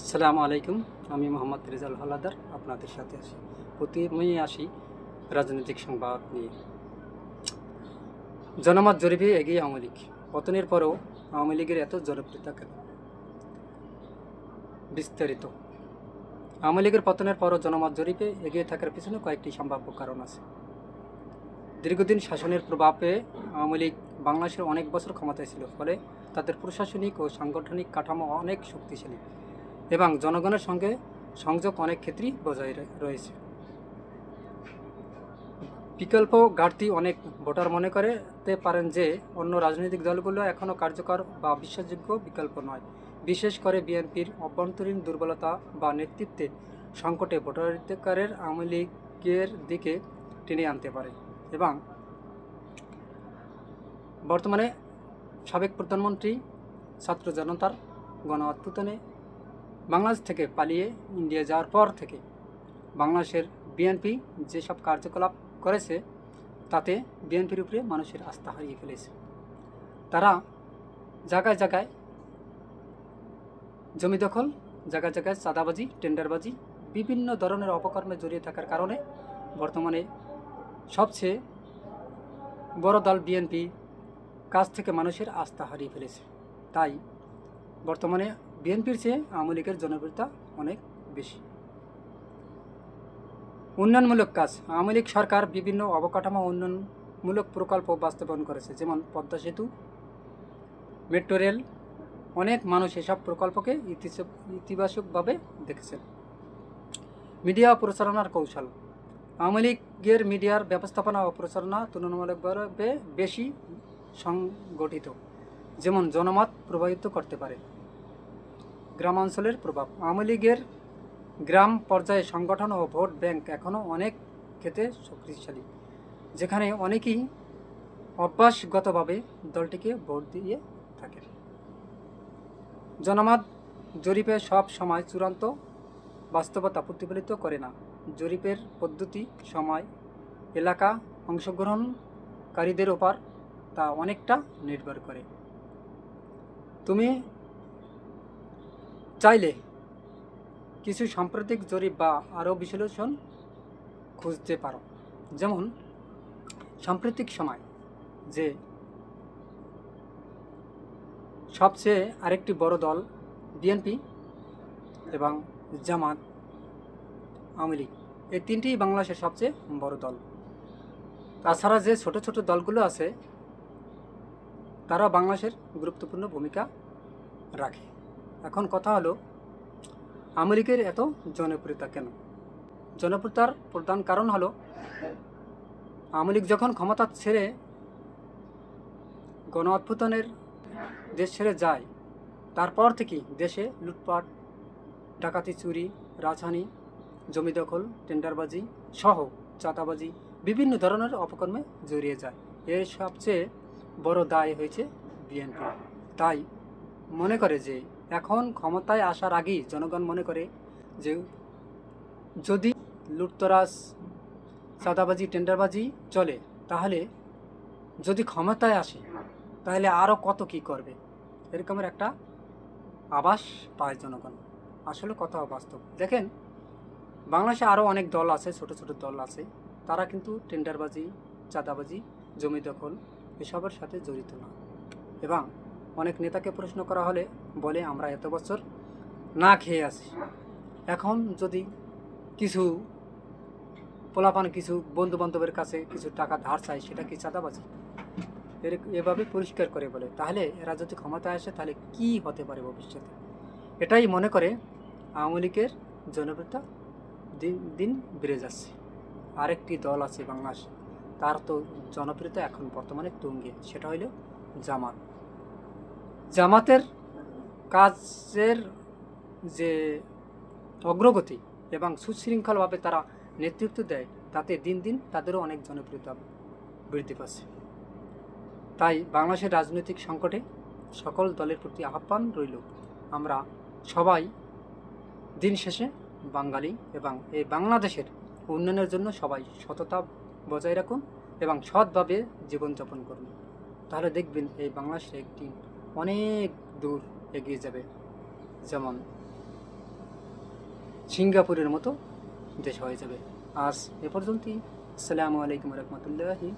আসসালামু আলাইকুম, আমি মোহাম্মদ রেজাল হালাদার, আপনাদের সাথে আছি। প্রতিময়ই আসি রাজনৈতিক সংবাদ নিয়ে। জনমত জরিপে এগিয়ে আওয়ামী লীগ। পতনের পরেও আওয়ামী লীগের এত জনপ্রিয়তা কেন? বিস্তারিত। আওয়ামী লীগের পতনের পরও জনমত জরিপে এগিয়ে থাকার পিছনে কয়েকটি সম্ভাব্য কারণ আছে। দীর্ঘদিন শাসনের প্রভাবে আওয়ামী লীগ বাংলাদেশের অনেক বছর ক্ষমতায় ছিল, ফলে তাদের প্রশাসনিক ও সাংগঠনিক কাঠামো অনেক শক্তিশালী। এবং জনগণের সঙ্গে সংযোগ অনেক ক্ষেত্রেই বজায় রয়েছে। বিকল্প ঘাটতি অনেক ভোটার মনে করতে পারেন যে, অন্য রাজনৈতিক দলগুলো এখনও কার্যকর বা বিশ্বাসযোগ্য বিকল্প নয়। বিশেষ করে বিএনপির অভ্যন্তরীণ দুর্বলতা বা নেতৃত্বে সংকটে ভোটাধিকারের আওয়ামী লীগের দিকে টেনে আনতে পারে এবং বর্তমানে সাবেক প্রধানমন্ত্রী ছাত্র জনতার গণ বাংলাদেশ থেকে পালিয়ে ইন্ডিয়া যাওয়ার পর থেকে বাংলাদেশের বিএনপি যেসব কার্যকলাপ করেছে, তাতে বিএনপির উপরে মানুষের আস্থা হারিয়ে ফেলেছে। তারা জায়গায় জায়গায় জমি দখল, জায়গায় জায়গায় চাঁদাবাজি, টেন্ডারবাজি, বিভিন্ন ধরনের অপকর্মে জড়িয়ে থাকার কারণে বর্তমানে সবচেয়ে বড় দল বিএনপি কাছ থেকে মানুষের আস্থা হারিয়ে ফেলেছে। তাই বর্তমানে বিএনপির চেয়ে আওয়ামী লীগের জনপ্রিয়তা অনেক বেশি। উন্নয়নমূলক কাজ। আওয়ামী লীগ সরকার বিভিন্ন অবকাঠামো উন্নয়নমূলক প্রকল্প বাস্তবায়ন করেছে, যেমন পদ্মা সেতু, মেট্রো রেল। অনেক মানুষ এসব প্রকল্পকে ইতিবাচকভাবে দেখেছেন। মিডিয়া প্রচারণার কৌশল। আওয়ামী লীগের মিডিয়ার ব্যবস্থাপনা ও প্রচারণা তুলনামূলকভাবে বেশি সংগঠিত, যেমন জনমত প্রভাবিত করতে পারে। গ্রামাঞ্চলের প্রভাব। আওয়ামী লীগের গ্রাম পর্যায়ে সংগঠন ও ভোট ব্যাংক এখনও অনেক ক্ষেত্রে শক্তিশালী, যেখানে অনেকেই অভ্যাসগতভাবে দলটিকে ভোট দিয়ে থাকে জনমত জরিপে সব সময় চূড়ান্ত বাস্তবতা প্রতিফলিত করে না। জরিপের পদ্ধতি, সময়, এলাকা অংশগ্রহণকারীদের ওপর তা অনেকটা নির্ভর করে। তুমি চাইলে কিছু সাম্প্রতিক জরিপ বা আরও বিশ্লেষণ খুঁজতে পারো। যেমন, সাম্প্রতিক সময়, যে সবচেয়ে আরেকটি বড় দল বিএনপি এবং জামাত আওয়ামী লীগ, এই তিনটি বাংলাদেশের সবচেয়ে বড় দল। তাছাড়া যে ছোট ছোট দলগুলো আছে তারা বাংলাদেশের গুরুত্বপূর্ণ ভূমিকা রাখে। এখন কথা হলো লীগের এত জনপ্রিয়তা কেন? জনপ্রিয়তার প্রধান কারণ হলো লীগ যখন ক্ষমতা ছেড়ে গণ দেশ ছেড়ে যায়, তারপর থেকেই দেশে লুটপাট, ডাকাতি চুরি, রাজহানি, জমি দখল, টেন্ডারবাজি সহ চাঁদাবাজি বিভিন্ন ধরনের অপকর্মে জড়িয়ে যায়। এর সবচেয়ে বড় দায় হয়েছে বিএনপি। তাই মনে করে যে এখন ক্ষমতায় আসার আগেই জনগণ মনে করে যে যদি লুটতরাজ, চাঁদাবাজি, টেন্ডারবাজি চলে, তাহলে যদি ক্ষমতায় আসে, তাহলে আরও কত কি করবে? এরকমের একটা আভাস পায় জনগণ। আসলে কথা বাস্তব। দেখেন, বাংলাদেশে আরও অনেক দল আছে, ছোট ছোট দল আছে। তারা কিন্তু টেন্ডারবাজি, চাঁদাবাজি, জমি দখল, এসবের সাথে জড়িত না। এবং অনেক নেতাকে প্রশ্ন করা হলে বলে, আমরা এত বছর না খেয়ে আছি। এখন যদি কিছু পোলাপান, কিছু বন্ধু বান্ধবের কাছে কিছু টাকা ধার চাই, সেটা কি চাঁদাবাজি? এর এভাবে পরিষ্কার করে বলে। তাহলে এরা যদি ক্ষমতায় আসে, তাহলে কি হতে পারে ভবিষ্যতে? এটাই মনে করে আওয়ামী লীগের জনপ্রিয়তা দিন দিন বেড়ে যাচ্ছে। আরেকটি দল আছে বাংলাদেশ, তার তো জনপ্রিয়তা এখন বর্তমানে তুঙ্গে, সেটা হইল জামাত। জামাতের কাজের যে অগ্রগতি এবং সুশৃঙ্খলভাবে তারা নেতৃত্ব দেয়, তাতে দিন দিন তাদেরও অনেক জনপ্রিয়তা বৃদ্ধি পাচ্ছে। তাই বাংলাদেশের রাজনৈতিক সংকটে সকল দলের প্রতি আহ্বান রইল। আমরা সবাই দিন শেষে বাঙালি এবং এই বাংলাদেশের উন্নয়নের জন্য সবাই সততা বজায় রাখুন এবং সৎভাবে জীবনযাপন করুন। তাহলে দেখবেন এই বাংলাদেশে একটি অনেক দূর এগিয়ে যাবে। যেমন সিঙ্গাপুরের মতো দেশ হয়ে যাবে। আজ এ পর্যন্তই। আসসালামু আলাইকুম রহমতুল্লাহি